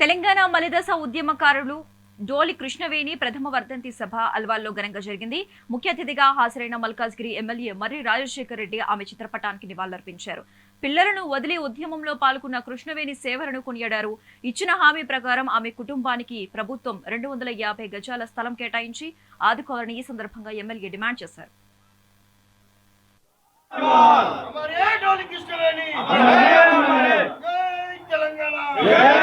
తెలంగాణ మలిదశ ఉద్యమకారులు డోలి కృష్ణవేణి ప్రథమ వర్ధంతి సభ అల్వాల్లో ఘనంగా జరిగింది ముఖ్య అతిథిగా హాజరైన మల్కాజ్గిరి ఎమ్మెల్యే మర్రి రాజశేఖర్ రెడ్డి ఆమె చిత్రపటానికి నివాళులర్పించారు పిల్లలను వదిలి ఉద్యమంలో పాల్గొన్న కృష్ణవేణి సేవలను కొనియాడారు ఇచ్చిన హామీ ప్రకారం ఆమె కుటుంబానికి ప్రభుత్వం రెండు వందల యాభై గజాల స్థలం కేటాయించి ఆదుకోవాలని ఈ సందర్భంగా ఎమ్మెల్యే డిమాండ్ చేశారు తెలంగాణ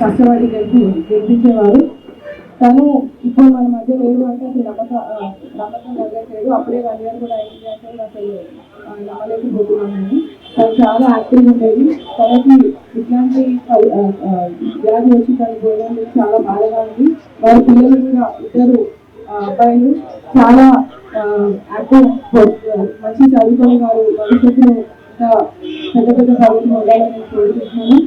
కష్టపడి గెలిపి గెలిపించేవారు. తను ఇప్పుడు మన మధ్య లేదు అంటే అసలు నమ్మక నమ్మకం కలగట్లేదు అప్పుడే వన్ ఇయర్ కూడా అయింది అంటే అసలు నమ్మలేకపోతున్నాను తను చాలా యాక్టివ్ ఉండేది. తనకి ఇట్లాంటి వ్యాధి వచ్చి తను పోయడం చాలా బాధగా ఉంది. వారి పిల్లలు కూడా ఇద్దరు అబ్బాయిలు చాలా యాక్టివ్ మంచి చదువుకొని వారు భవిష్యత్తులో ఇంకా పెద్ద పెద్ద చదువులు ఉండాలని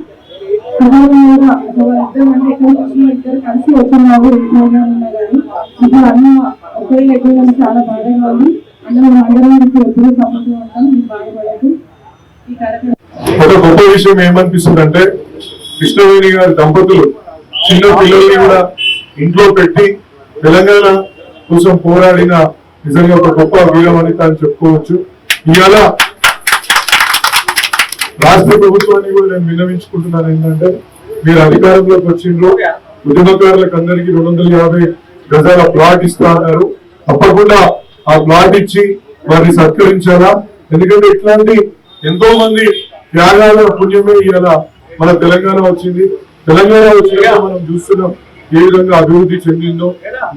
ఇద్దరు అంటే ఎక్కడ ఇద్దరు కలిసి వచ్చినాము ఉన్నా కానీ ఇప్పుడు అన్న ఎక్కువ చాలా బాధగా ఉంది అందరం మీకు ఎప్పుడూ సపోర్ట్ ఉంటాం బాధపడదు ఈ కార్యక్రమం ఒక గొప్ప విషయం ఏమనిపిస్తుందంటే కృష్ణవేణి గారి దంపతులు చిన్న పిల్లల్ని కూడా ఇంట్లో పెట్టి తెలంగాణ కోసం పోరాడిన నిజంగా ఒక గొప్ప వీరం అని చెప్పుకోవచ్చు. ఇవాళ రాష్ట్ర ప్రభుత్వాన్ని కూడా నేను విన్నవించుకుంటున్నాను ఏంటంటే మీరు అధికారంలోకి వచ్చిండ్రు ఉద్యమకారులకు అందరికీ రెండు వందల యాభై గజాల ప్లాట్ ఇస్తా అన్నారు. తప్పకుండా ఆ ప్లాట్ ఇచ్చి వారిని సత్కరించాలా? ఎందుకంటే ఇట్లాంటి ఎంతో మంది త్యాగాల పుణ్యమే ఇవాళ మన తెలంగాణ వచ్చింది. తెలంగాణ వచ్చినాక మనం చూస్తున్నాం ఏ విధంగా అభివృద్ధి చెందిందో.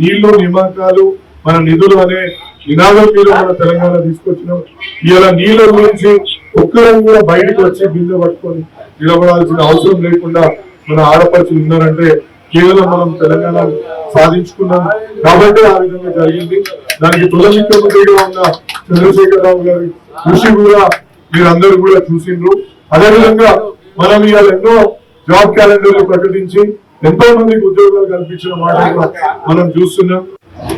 నీళ్ళు నియామకాలు మన నిధులు అనే నినాదం మీద మన తెలంగాణ తీసుకొచ్చినాం ఇలా నీళ్ళ గురించి ఒక్కరం కూడా బయటకు వచ్చి బిల్లు పట్టుకొని నిలబడాల్సిన అవసరం లేకుండా మన ఆడపడుచులు ఉన్నారంటే కేవలం మనం తెలంగాణ సాధించుకున్నాం. కాబట్టి ఆ విధంగా జరిగింది. దానికి తొలి ముఖ్యమంత్రిగా ఉన్న చంద్రశేఖరరావు గారి కృషి కూడా మీరందరూ కూడా చూసిండ్రు. అదేవిధంగా మనం ఇవాళ ఎన్నో జాబ్ క్యాలెండర్లు ప్రకటించి ఎంతో మందికి ఉద్యోగాలు కల్పించిన మాట మనం చూస్తున్నాం.